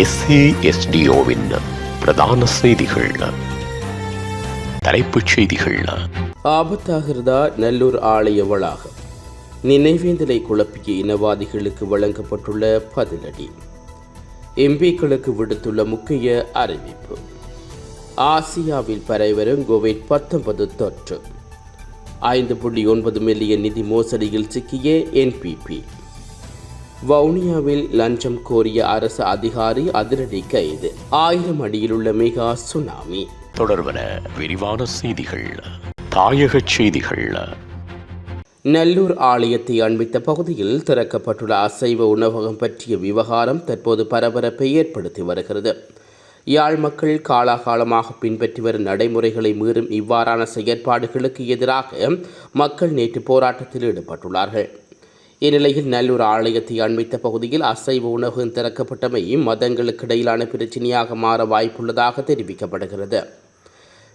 எஸ்ஏஎஸ்டிஓவின் பிரதான செய்திகள். தலைப்புச் செய்திகள். ஆபத்தாகிறதா நல்லூர் ஆலய வளாகம்? நினைவேந்தலை குழப்பிய இனவாதிகளுக்கு வழங்கப்பட்டுள்ள பதிலடி. எம்பிக்களுக்கு விடுத்துள்ள முக்கிய அறிவிப்பு. ஆசியாவில் பரவரும் கோவிட் பத்தொன்பது தொற்று. ஐந்து புள்ளி ஒன்பது மில்லியன் நிதி மோசடியில் சிக்கிய என்பிபி வவுனியாவில் லஞ்சம் கோரிய அரசு அதிகாரி அதிரடி கைது. ஆயிரம் அடியில் உள்ள மெகா சுனாமி. தொடர்வன விரிவான செய்திகள் தாயகச் செய்திகள். நல்லூர் ஆலயத்தை அண்மித்த பகுதியில் திறக்கப்பட்டுள்ள அசைவ உணவகம் பற்றிய விவகாரம் தற்போது பரபரப்பை ஏற்படுத்தி வருகிறது. யாழ் மக்கள் காலாகாலமாக பின்பற்றி வரும் நடைமுறைகளை மீறும் இவ்வாறான செயற்பாடுகளுக்கு எதிராக மக்கள் நேற்று போராட்டத்தில் ஈடுபட்டுள்ளார்கள். இந்நிலையில் நல்லூர் ஆலயத்தை அண்மித்த பகுதியில் அசைவ உணவகம் திறக்கப்பட்டமை மதங்களுக்கு இடையிலான பிரச்சினையாக மாற வாய்ப்புள்ளதாக தெரிவிக்கப்படுகிறது.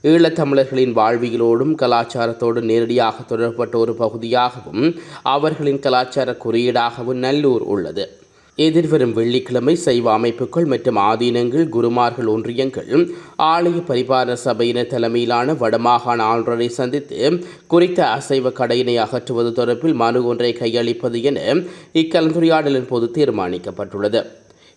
ஈழத்தமிழர்களின் வாழ்வியலோடும் கலாச்சாரத்தோடும் நேரடியாக தொடர்பட்ட ஒரு பகுதியாகவும் அவர்களின் கலாச்சார குறியீடாகவும் நல்லூர் உள்ளது. எதிர்வரும் வெள்ளிக்கிழமை சைவ அமைப்புகள் மற்றும் ஆதீனங்கள் குருமார்கள் ஒன்றியங்கள் ஆலய பரிபாலன சபையினர் தலைமையிலான வடமாகாண ஆளுநரை சந்தித்து குறித்த அசைவ கடையினை அகற்றுவது தொடர்பில் மனு ஒன்றை கையளிப்பது என இக்கலந்துரையாடலின் போது தீர்மானிக்கப்பட்டுள்ளது.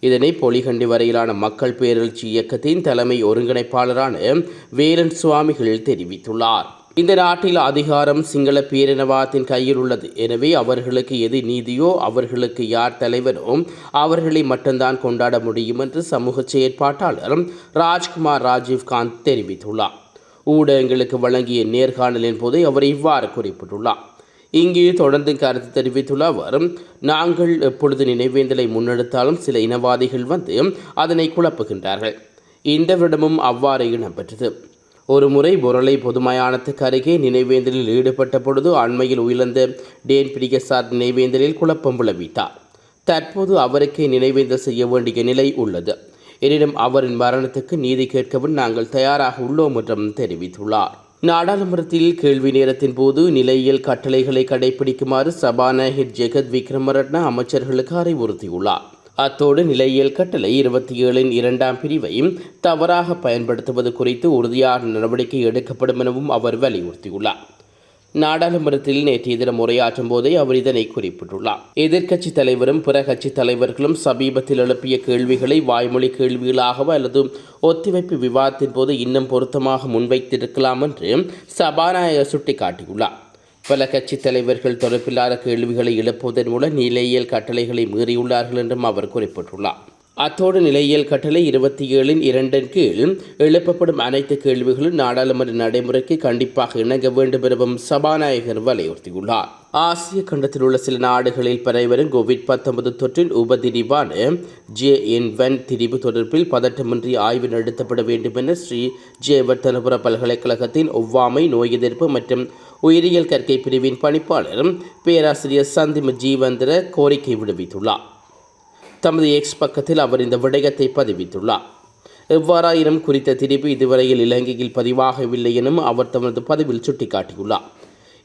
இதனை பொலிகண்டி வரையிலான மக்கள் பேரழ்ச்சி இயக்கத்தின் தலைமை ஒருங்கிணைப்பாளரான வேலன் சுவாமிகள் தெரிவித்துள்ளார். இந்த நாட்டில் அதிகாரம் சிங்கள பேரினவாதத்தின் கையில் உள்ளது. எனவே அவர்களுக்கு எது நீதியோ அவர்களுக்கு யார் தலைவரோ அவர்களை மட்டும்தான் கொண்டாட முடியும் என்று சமூக செயற்பாட்டாளர் ராஜ்குமார் ராஜீவ்காந்த் தெரிவித்துள்ளார். ஊடகங்களுக்கு வழங்கிய நேர்காணலின் போது அவர் இவ்வாறு குறிப்பிட்டுள்ளார். இங்கே தொடர்ந்து கருத்து தெரிவித்துள்ள அவர் நாங்கள் எப்பொழுது நினைவேந்தலை முன்னெடுத்தாலும் சில இனவாதிகள் வந்து அதனை குழப்புகின்றார்கள். இந்த விடமும் அவ்வாறு இடம்பெற்றது ஒரு முறை பொருளை பொதுமயானத்துக்கு அருகே நினைவேந்தலில் ஈடுபட்ட பொழுது அண்மையில் உயிர்ந்த டேன் பிரிகசார் நினைவேந்தலில் குழப்பம் விளைவித்தார். தற்போது அவருக்கே நினைவேந்தல் செய்ய வேண்டிய நிலை உள்ளது. எனினும் அவரின் மரணத்துக்கு நீதி கேட்கவும் நாங்கள் தயாராக உள்ளோம் என்றும் தெரிவித்துள்ளார். நாடாளுமன்றத்தில் கேள்வி நேரத்தின் போது நிலையியல் கட்டளைகளை கடைபிடிக்குமாறு சபாநாயகர் ஜெகத் விக்ரமரட்ன அமைச்சர்களுக்கு அறிவுறுத்தியுள்ளார். அத்தோடு நிலையியல் கட்டளை இருபத்தி ஏழின் இரண்டாம் பிரிவை தவறாக பயன்படுத்துவது குறித்து உறுதியான நடவடிக்கை எடுக்கப்படும் எனவும் அவர் வலியுறுத்தியுள்ளார். நாடாளுமன்றத்தில் நேற்றைய தினம் உரையாற்றும் போதே அவர் இதனை குறிப்பிட்டுள்ளார். எதிர்க்கட்சி தலைவரும் பிற கட்சி தலைவர்களும் சமீபத்தில் எழுப்பிய கேள்விகளை வாய்மொழி கேள்விகளாகவோ அல்லது ஒத்திவைப்பு விவாதத்தின் போது இன்னும் பொருத்தமாக முன்வைத்திருக்கலாம் என்று சபாநாயகர் சுட்டிக்காட்டியுள்ளார். பல கட்சித் தலைவர்கள் தொடர்பில்லாத கேள்விகளை எழுப்புவதன் மூலம் நிலையியல் கட்டளைகளை மீறியுள்ளார்கள் என்றும் அவர் குறிப்பிட்டுள்ளார். அத்தோடு நிலையியல் கட்டளை இருபத்தி ஏழின் இரண்டின் கீழ் எழுப்பப்படும் அனைத்து கேள்விகளும் நாடாளுமன்ற நடைமுறைக்கு கண்டிப்பாக இணங்க வேண்டும் எனவும் சபாநாயகர் வலியுறுத்தியுள்ளார். ஆசிய கண்டத்தில் உள்ள சில நாடுகளில் பரவரும் கோவிட் பத்தொன்பது தொற்றின் உபதிரிவான ஜே என் வென் திரிவு தொடர்பில் பதட்டமின்றி ஆய்வு நடத்தப்பட வேண்டும் என ஸ்ரீ ஜேவர்தனபுர பல்கலைக்கழகத்தின் ஒவ்வாமை நோய் எதிர்ப்பு மற்றும் உயிரியல் கற்கை பிரிவின் பணிப்பாளர் பேராசிரியர் சந்திம ஜீவந்திர கோரிக்கை விடுவித்துள்ளார். தமது எக்ஸ் பக்கத்தில் அவர் இந்த விடயத்தை பதிவித்துள்ளார். எவ்வாறாயினும் குறித்த திரிப்பு இதுவரையில் இலங்கையில் பதிவாகவில்லை எனும் அவர் தமது பதிவில் சுட்டிக்காட்டியுள்ளார்.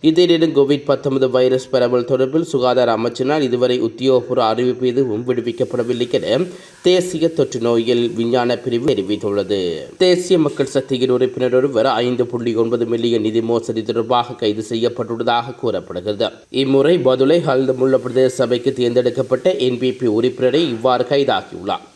இதனிடம் கோவிட் பத்தொன்பது வைரஸ் பரவல் தொடர்பில் சுகாதார அமைச்சினால் இதுவரை உத்தியோகபூர்வ அறிவிப்பு எதுவும் விடுவிக்கப்படவில்லை என தேசிய தொற்று நோயில் விஞ்ஞான பிரிவு தெரிவித்துள்ளது. தேசிய மக்கள் சக்தியின் உறுப்பினர் ஒருவர் ஐந்து புள்ளி ஒன்பது மில்லியன் நிதி மோசடி தொடர்பாக கைது செய்யப்பட்டுள்ளதாக கூறப்படுகிறது. இம்முறை பதுளை ஹல்தமுள்ள பிரதேச சபைக்கு தேர்ந்தெடுக்கப்பட்ட என்பிபி உறுப்பினரை இவ்வாறு கைதாகியுள்ளார்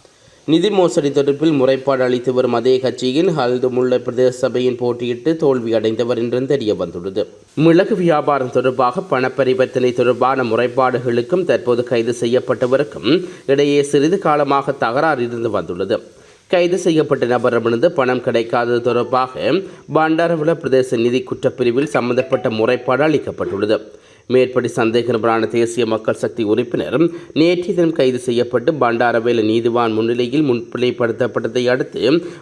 நிதி மோசடி தொடர்பில் முறைப்பாடு அளித்து வரும் அதே கட்சியின் ஹல்துமுல்ல பிரதேச சபையின் போட்டியிட்டு தோல்வி அடைந்தவர் என்றும் தெரிய வந்துள்ளது. மிளகு வியாபாரம் தொடர்பாக பணப்பரிவர்த்தனை தொடர்பான முறைப்பாடுகளுக்கும் தற்போது கைது செய்யப்பட்டவருக்கும் இடையே சிறிது காலமாக தகராறு இருந்து வந்துள்ளது. கைது செய்யப்பட்ட நபரிடமிருந்து பணம் கிடைக்காதது தொடர்பாக பண்டாரவள பிரதேச நிதி குற்றப்பிரிவில் சம்பந்தப்பட்ட முறைப்பாடு அளிக்கப்பட்டுள்ளது. மேற்படி சந்தேகநபரான தேசிய மக்கள் சக்தி உறுப்பினர் நேற்றைய தினம் கைது செய்யப்பட்டு பண்டாரவேல நீதிவான் முன்னிலையில் முன்னிலைப்படுத்தப்பட்டதை அடுத்து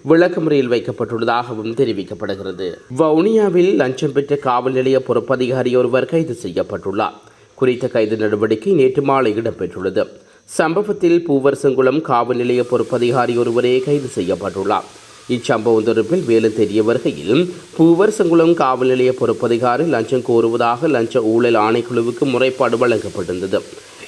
விளக்கமுறையில் வைக்கப்பட்டுள்ளதாகவும் தெரிவிக்கப்படுகிறது. வவுனியாவில் லஞ்சம் பெற்ற காவல் நிலைய பொறுப்பதிகாரி ஒருவர் கைது செய்யப்பட்டுள்ளார். குறித்த கைது நடவடிக்கை நேற்று மாலை இடம்பெற்றுள்ளது. சம்பவத்தில் பூவரசங்குளம் காவல் நிலைய பொறுப்பதிகாரி ஒருவரே கைது செய்யப்பட்டுள்ளார். இச்சம்பவம் தொடர்பில் மேலும் தெரிய வருகையில் பூவரசங்குளம் காவல் நிலைய பொறுப்பதிகாரி லஞ்சம் கோருவதாக லஞ்ச ஊழல் ஆணைக்குழுவுக்கு முறைப்பாடு வழங்கப்பட்டிருந்தது.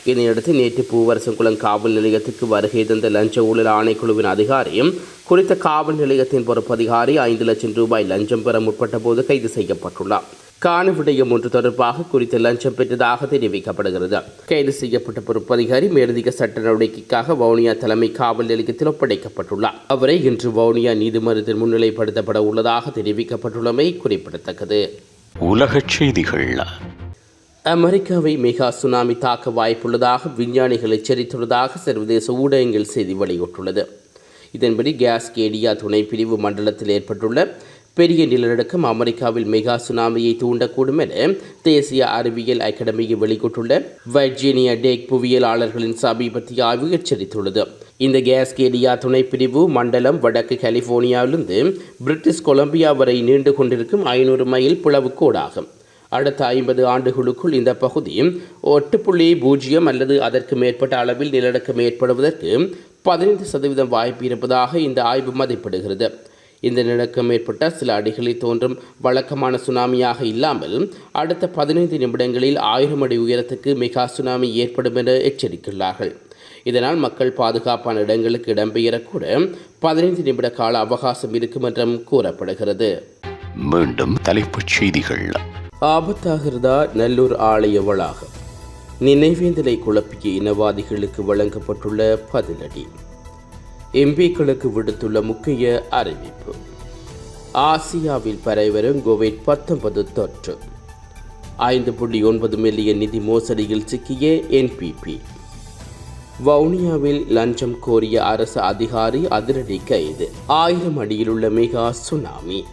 இதனையடுத்து நேற்று பூவரசங்குளம் காவல் நிலையத்துக்கு வருகை தந்த லஞ்ச ஊழல் ஆணைக்குழுவின் அதிகாரியும் குறித்த காவல் நிலையத்தின் பொறுப்பதிகாரி ஐந்து லட்சம் ரூபாய் லஞ்சம் பெற முற்பட்ட போது கைது செய்யப்பட்டுள்ளார். காண விடயம் ஒன்று தொடர்பாக குறித்த லஞ்சம் பெற்றதாக தெரிவிக்கப்படுகிறது. கைது செய்யப்பட்ட பொறுப்பதிகாரி மேலதிக சட்ட நடவடிக்கைக்காக வவுனியா தலைமை காவல் நிலையத்தில் ஒப்படைக்கப்பட்டுள்ளார். அவரை இன்று வவுனியா நீதிமன்றத்தில் முன்னிலைப்படுத்தப்பட உள்ளதாக தெரிவிக்கப்பட்டுள்ளமை குறிப்பிடத்தக்கது. உலகச் செய்திகள். அமெரிக்காவை மெகா சுனாமி தாக்க வாய்ப்புள்ளதாக விஞ்ஞானிகள் எச்சரித்துள்ளதாக சர்வதேச ஊடகங்கள் செய்தி வெளியிட்டுள்ளது. இதன்படி கேஸ் கேடியா துணைப்பிரிவு மண்டலத்தில் ஏற்பட்டுள்ள பெரிய நிலநடுக்கம் அமெரிக்காவில் மெகா சுனாமியை தூண்டக்கூடும் என தேசிய அறிவியல் அகாடமியை வெளியிட்டுள்ள வர்ஜீனியா டேக் புவியியலாளர்களின் சமீபத்திய ஆய்வு எச்சரித்துள்ளது. இந்த கேஸ்கேடியா துணைப்பிரிவு மண்டலம் வடக்கு கலிபோர்னியாவிலிருந்து பிரிட்டிஷ் கொலம்பியா வரை நீண்டு கொண்டிருக்கும் ஐநூறு மைல் பிளவுக்கோடாகும் அடுத்த ஐம்பது ஆண்டுகளுக்குள் இந்த பகுதி ஒட்டு புள்ளி பூஜ்ஜியம் அல்லது அதற்கு மேற்பட்ட அளவில் நிலநடுக்கம் ஏற்படுவதற்கு பதினைந்து சதவீதம் வாய்ப்பு இருப்பதாக இந்த ஆய்வு மதிப்பிடுகிறது. இந்த நிலநடுக்கம் ஏற்பட்ட சில அடிகளில் தோன்றும் வழக்கமான சுனாமியாக இல்லாமல் அடுத்த பதினைந்து நிமிடங்களில் ஆயிரம் அடி உயரத்துக்கு மெகா சுனாமி ஏற்படும் என எச்சரித்துள்ளார்கள். இதனால் மக்கள் பாதுகாப்பான இடங்களுக்கு இடம்பெயரக்கூட பதினைந்து நிமிட கால அவகாசம் இருக்கும் என்றும் கூறப்படுகிறது. மீண்டும் தலைப்புச் செய்திகள். ஆபத்தாகிறதா நல்லூர் ஆலய வளாகம்? நினைவேந்தலை குழப்பிய இனவாதிகளுக்கு வழங்கப்பட்டுள்ள பதிலடி. எம்பிக்களுக்கு விடுத்துள்ள முக்கிய அறிவிப்பு. ஆசியாவில் பரவரும் கோவிட் பத்தொன்பது தொற்று. ஐந்து புள்ளி ஒன்பது மில்லியன் நிதி மோசடியில் சிக்கிய என்பிபி வவுனியாவில் லஞ்சம் கோரிய அரசு அதிகாரி அதிரடி கைது. ஆயிரம் அடியில் உள்ள மெகா சுனாமி.